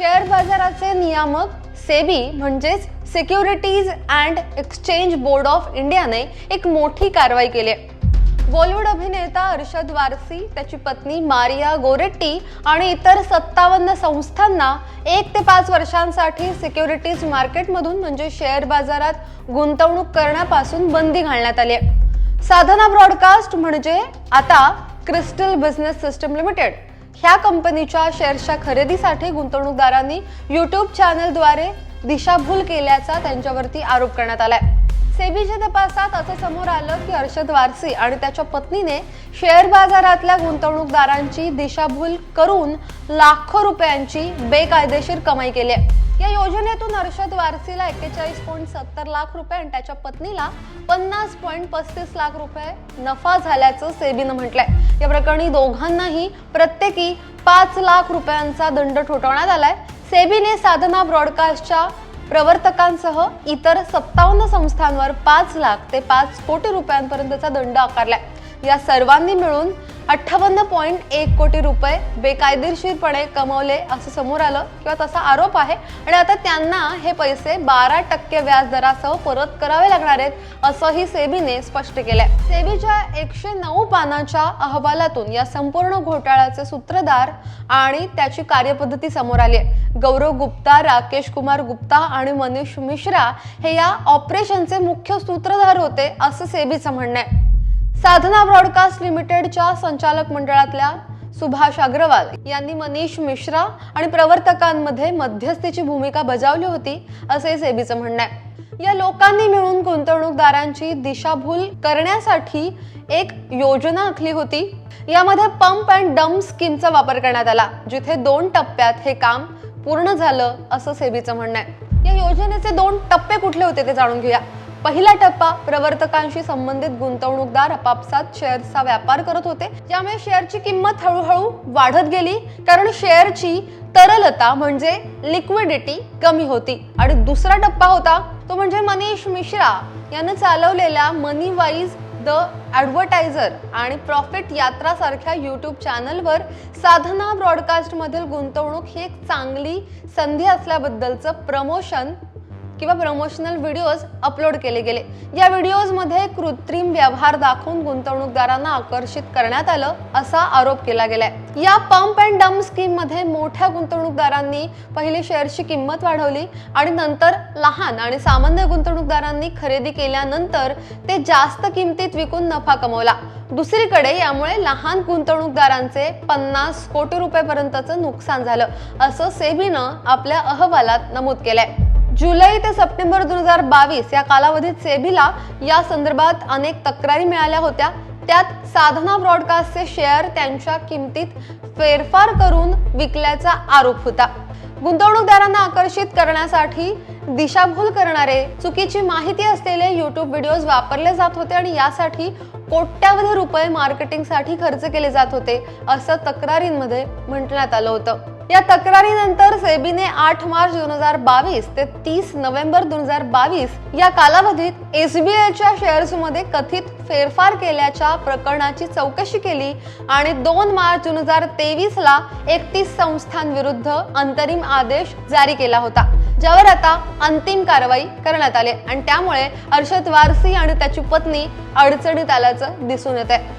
Share बाजाराचे नियामक SEBI म्हणजेच securities and exchange board of इंडियाने एक मोठी कारवाई केली आहे. बॉलिवूड अभिनेता अर्षद वारसी त्याची पत्नी मारिया गोरेट्टी आणि इतर सत्तावन्न संस्थांना एक ते पाच वर्षांसाठी सिक्युरिटीज मार्केटमधून म्हणजे शेअर बाजारात गुंतवणूक करण्यापासून बंदी घालण्यात आली आहे. साधना ब्रॉडकास्ट म्हणजे आता क्रिस्टल बिझनेस सिस्टम लिमिटेड. ह्या कंपनीच्या शेअर्सच्या खरेदीसाठी गुंतवणूकदारांनी युट्यूब चॅनलद्वारे दिशाभूल केल्याचा त्यांच्यावरती आरोप करण्यात आलाय. सेबीच्या तपासात असं समोर आलं की अर्षद वारसी आणि त्याच्या पत्नीने शेअर बाजारातल्या गुंतवणूकदारांची दिशाभूल करून लाखो रुपयांची बेकायदेशीर कमाई केली आहे. या योजनेतून अर्षद वारसीला एक्केचाळीस पॉईंट सत्तर लाख रुपये आणि त्याच्या पत्नीला पन्नास पॉईंट पस्तीस लाख रुपये नफा झाल्याचं सेबीनं म्हटलंय. या प्रकरणी दोघांनाही प्रत्येकी पाच लाख रुपयांचा दंड ठोठावण्यात आलाय. सेबीने साधना ब्रॉडकास्टच्या प्रवर्तकांसह इतर सत्तावन्न संस्थांवर पाच लाख ते पाच कोटी रुपयांपर्यंतचा दंड आकारलाय. या सर्वांनी मिळून अठ्ठावन्न पॉईंट एक कोटी रुपये बेकायदेशीरपणे कमवले असं समोर आलं किंवा तसा आरोप आहे. आणि आता त्यांना हे पैसे बारा टक्के व्याज दरासह परत करावे लागणार आहेत असंही सेबीने स्पष्ट केलंय. सेबीच्या एकशे नऊ पानाच्या अहवालातून या संपूर्ण घोटाळ्याचे सूत्रधार आणि त्याची कार्यपद्धती समोर आली आहे. गौरव गुप्ता राकेश कुमार गुप्ता आणि मनीष मिश्रा हे या ऑपरेशनचे मुख्य सूत्रधार होते असं सेबीचं म्हणणं आहे. साधना ब्रॉडकास्ट लिमिटेडच्या संचालक मंडळातल्या सुभाष अग्रवाल यांनी मनीष मिश्रा आणि प्रवर्तकांमध्ये मध्यस्थीची भूमिका बजावली होती असे सेबीचं म्हणणं आहे. या लोकांनी मिळून गुंतवणूकदारांची दिशाभूल करण्यासाठी एक योजना आखली होती. यामध्ये पंप अँड डम्प स्कीमचा वापर करण्यात आला जिथे दोन टप्प्यात हे काम पूर्ण झालं असं सेबीचं म्हणणं आहे. या योजनेचे दोन टप्पे कुठले होते ते जाणून घेऊया. पहिला टप्पा प्रवर्तकांशी संबंधित गुंतवणूकदार आपापसात शेअर्सचा व्यापार करत होते. ज्यामुळे शेअरची किंमत हळूहळू वाढत गेली. कारण शेअरची तरलता म्हणजे लिक्विडिटी कमी होती. आणि दुसरा टप्पा होता तो म्हणजे मनीष मिश्रा यानं चालवलेल्या मनी वाईज द ॲडव्हर्टायझर आणि प्रॉफिट यात्रा सारख्या यूट्यूब चॅनलवर साधना ब्रॉडकास्टमधील गुंतवणूक ही एक चांगली संधी असल्याबद्दलचं प्रमोशन किंवा प्रमोशनल व्हिडिओज अपलोड केले गेले. या व्हिडिओजमध्ये कृत्रिम व्यवहार दाखवून गुंतवणूकदारांना आकर्षित करण्यात आलं असा आरोप केला गेलाय. या पंप अँड डम्प स्कीममध्ये मोठ्या गुंतवणूकदारांनी पहिली शेअरची किंमत वाढवली आणि नंतर लहान आणि सामान्य गुंतवणूकदारांनी खरेदी केल्यानंतर ते जास्त किमतीत विकून नफा कमवला. दुसरीकडे यामुळे लहान गुंतवणूकदारांचे पन्नास कोटी रुपयेपर्यंतचं नुकसान झालं असं सेबीनं आपल्या अहवालात नमूद केलंय. जुलै ते सप्टेंबर दोन हजार बावीस या कालावधीत सेबीला या संदर्भात अनेक तक्रारी मिळाल्या होत्या. त्यात साधना ब्रॉडकास्टचे शेअर त्यांच्या किमतीत फेरफार करून विकल्याचा आरोप होता. गुंतवणूकदारांना आकर्षित करण्यासाठी दिशाभूल करणारे चुकीची माहिती असलेले युट्यूब व्हिडिओज वापरले जात होते आणि यासाठी कोट्यावधी रुपये मार्केटिंगसाठी खर्च केले जात होते असं तक्रारींमध्ये म्हटण्यात आलं होतं. या तक्रारीनंतर सेबीने आठ मार्च दोन हजार बावीस ते तीस नोव्हेंबर दोन हजार बावीस या कालावधीत एसबीआयच्या शेअर्समध्ये कथित फेरफार केल्याच्या प्रकरणाची चौकशी केली आणि दोन मार्च दोन हजार तेवीसला एकतीस संस्थांविरुद्ध अंतरिम आदेश जारी केला होता ज्यावर आता अंतिम कारवाई करण्यात आली आणि त्यामुळे अर्षद वारसी आणि त्याची पत्नी अडचणीत आल्याचं दिसून येत आहे.